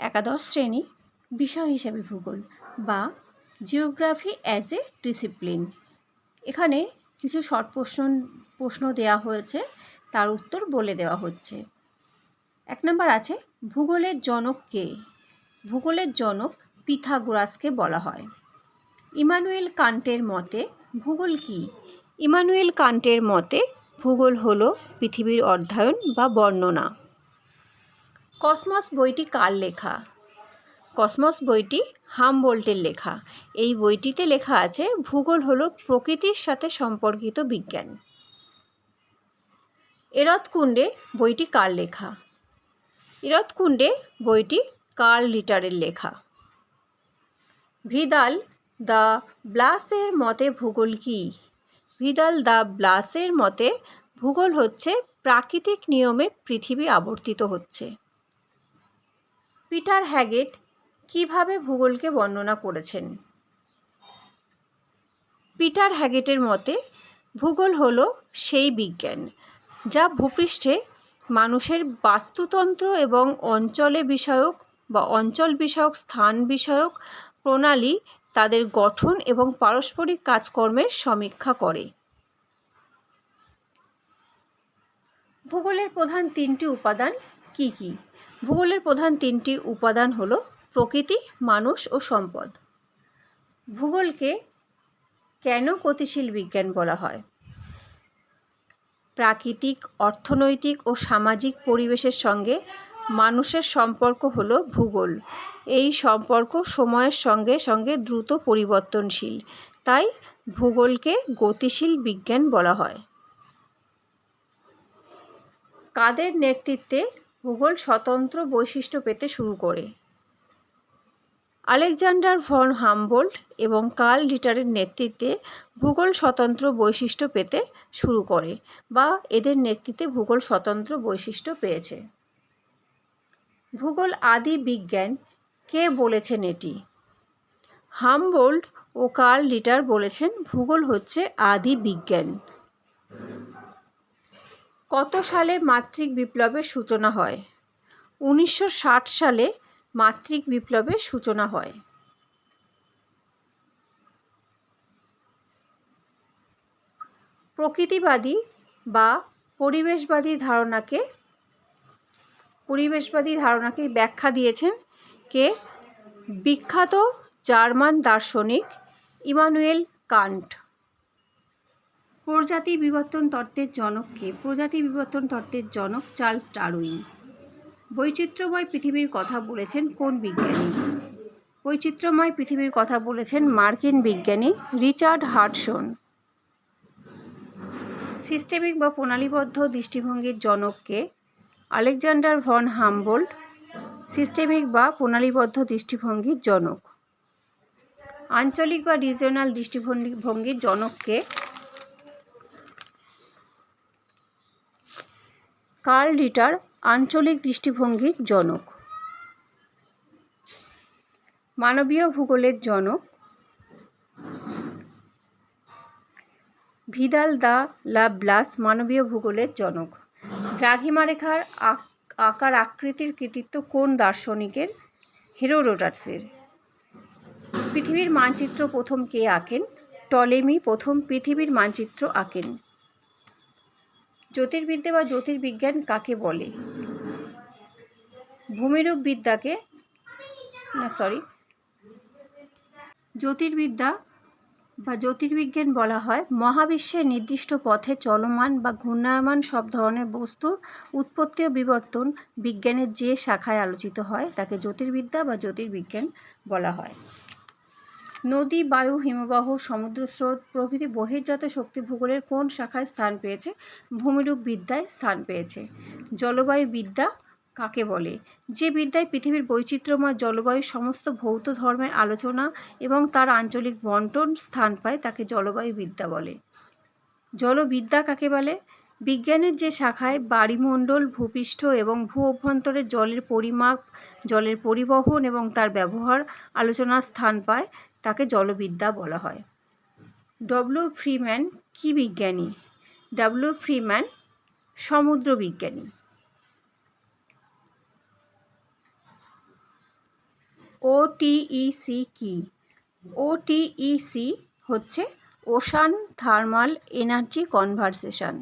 একাদশ শ্রেণি বিষয় হিসেবে ভূগোল বা জিওগ্রাফি অ্যাজ এ ডিসিপ্লিন এখানে কিছু শর্ট প্রশ্ন প্রশ্ন দেওয়া হয়েছে, তার উত্তর বলে দেওয়া হচ্ছে। এক নম্বর আছে, ভূগোলের জনক কে? ভূগোলের জনক পিথাগোরাসকে বলা হয়। ইমানুয়েল কান্টের মতে ভূগোল কী? ইমানুয়েল কান্টের মতে ভূগোল হলো পৃথিবীর অধ্যয়ন বা বর্ণনা। কসমস বইটি কার লেখা? কসমস বইটি হামবোল্টের লেখা। এই বইটিতে লেখা আছে, ভূগোল হলো প্রকৃতির সাথে সম্পর্কিত বিজ্ঞান। এরথকুণ্ডে বইটি কার লেখা? এরথকুণ্ডে বইটি কার্ল লিটারের লেখা? ভিদাল দ্য ব্লাসের মতে ভূগোল কী? ভিদাল দ্য ব্লাসের মতে ভূগোল হচ্ছে প্রাকৃতিক নিয়মে পৃথিবী আবর্তিত হচ্ছে। পিটার হ্যাগেট কীভাবে ভূগোলকে বর্ণনা করেছেন? পিটার হ্যাগেটের মতে, ভূগোল হল সেই বিজ্ঞান যা ভূপৃষ্ঠে মানুষের বাস্তুতন্ত্র এবং অঞ্চলে বিষয়ক বা অঞ্চল বিষয়ক স্থান বিষয়ক প্রণালী তাদের গঠন এবং পারস্পরিক কাজকর্মের সমীক্ষা করে। ভূগোলের প্রধান তিনটি উপাদান কি কি? ভূগোলের প্রধান তিনটি উপাদান হলো প্রকৃতি, মানুষ ও সম্পদ। ভূগোলকে কেন গতিশীল বিজ্ঞান বলা হয়? প্রাকৃতিক, অর্থনৈতিক ও সামাজিক পরিবেশের সঙ্গে মানুষের সম্পর্ক হলো ভূগোল। এই সম্পর্ক সময়ের সঙ্গে সঙ্গে দ্রুত পরিবর্তনশীল, তাই ভূগোলকে গতিশীল বিজ্ঞান বলা হয়। কাদের নেতৃত্বে ভূগোল স্বতন্ত্র বৈশিষ্ট্য পেতে শুরু করে। আলেকজান্ডার ভন হামবোল্ট এবং কার্ল লিটারের নেতৃত্বে ভূগোল স্বতন্ত্র বৈশিষ্ট্য পেতে শুরু করে বা এদের নেতৃত্বে ভূগোল স্বতন্ত্র বৈশিষ্ট্য পেয়েছে। ভূগোল আদি বিজ্ঞান কে বলেছেন এটি? হামবোল্ট ও কার্ল লিটার বলেছেন ভূগোল হচ্ছে আদি বিজ্ঞান। কত সালে মাতৃক বিপ্লবের সূচনা হয়? উনিশশো ষাট সালে মাতৃক বিপ্লবের সূচনা হয়। প্রকৃতিবাদী বা পরিবেশবাদী ধারণাকে পরিবেশবাদী ধারণাকে ব্যাখ্যা দিয়েছেন কে? বিখ্যাত জার্মান দার্শনিক ইমানুয়েল কান্ট। প্রজাতি বিবর্তন তত্ত্বের জনককে প্রজাতি বিবর্তন তত্ত্বের জনক চার্লস ডারউইন। বৈচিত্র্যময় পৃথিবীর কথা বলেছেন কোন বিজ্ঞানী? বৈচিত্র্যময় পৃথিবীর কথা বলেছেন মার্কিন বিজ্ঞানী রিচার্ড হার্টসন সিস্টেমিক বা প্রণালীবদ্ধ দৃষ্টিভঙ্গির জনককে আলেকজান্ডার ভন হামবোল্ট। সিস্টেমিক বা প্রণালীবদ্ধ দৃষ্টিভঙ্গির জনক। আঞ্চলিক বা রিজিওনাল দৃষ্টিভঙ্গি ভঙ্গির জনককে কার্ল রিটার আঞ্চলিক দৃষ্টিভঙ্গির জনক। মানবীয় ভূগোলের জনক। ভিদাল দা লাব্লাস মানবীয় ভূগোলের জনক। দ্রাঘিমা রেখার আকার আকৃতির কৃতিত্ব কোন দার্শনিকের? হেরোডোটাসের। পৃথিবীর মানচিত্র প্রথম কে আঁকেন? টলেমি প্রথম পৃথিবীর মানচিত্র আঁকেন। জ্যোতির্বিদ্যা বা জ্যোতির্বিজ্ঞান কাকে বলে? ভূমিরূপ বিদ্যাকে, না সরি জ্যোতির্বিদ্যা বা জ্যোতির্বিজ্ঞান বলা হয় মহাবিশ্বের নির্দিষ্ট পথে চলমান বা ঘূর্ণায়মান সব ধরনের বস্তুর উৎপত্তি ও বিবর্তন বিজ্ঞানের যে শাখায় আলোচিত হয়, তাকে জ্যোতির্বিদ্যা বা জ্যোতির্বিজ্ঞান বলা হয়। নদী, বায়ু, হিমবাহ, সমুদ্র স্রোত প্রভৃতি বহির্জাত শক্তি ভূগোলের কোন শাখায় স্থান পেয়েছে? ভূমিরূপ বিদ্যায় স্থান পেয়েছে। জলবায়ু বিদ্যা কাকে বলে? যে বিদ্যায় পৃথিবীর বৈচিত্র্যময় জলবায়ু সমস্ত ভৌত ধর্মের আলোচনা এবং তার আঞ্চলিক বন্টন স্থান পায় তাকে জলবায়ু বিদ্যা বলে। জলবিদ্যা কাকে বলে? বিজ্ঞানের যে শাখায় বাড়িমণ্ডল, ভূপৃষ্ঠ এবং ভূ অভ্যন্তরের জলের পরিমাপ, জলের পরিবহন এবং তার ব্যবহার আলোচনার স্থান পায় তাকে জলবিদ্যা বলা হয়। ডব্লিউ ফ্রিম্যান কি বিজ্ঞানী? ডাব্লিউ ফ্রিম্যান সমুদ্র বিজ্ঞানী। ওটিইসি কি? ওটিইসি হচ্ছে ওশান থার্মাল এনার্জি কনভারসেশন।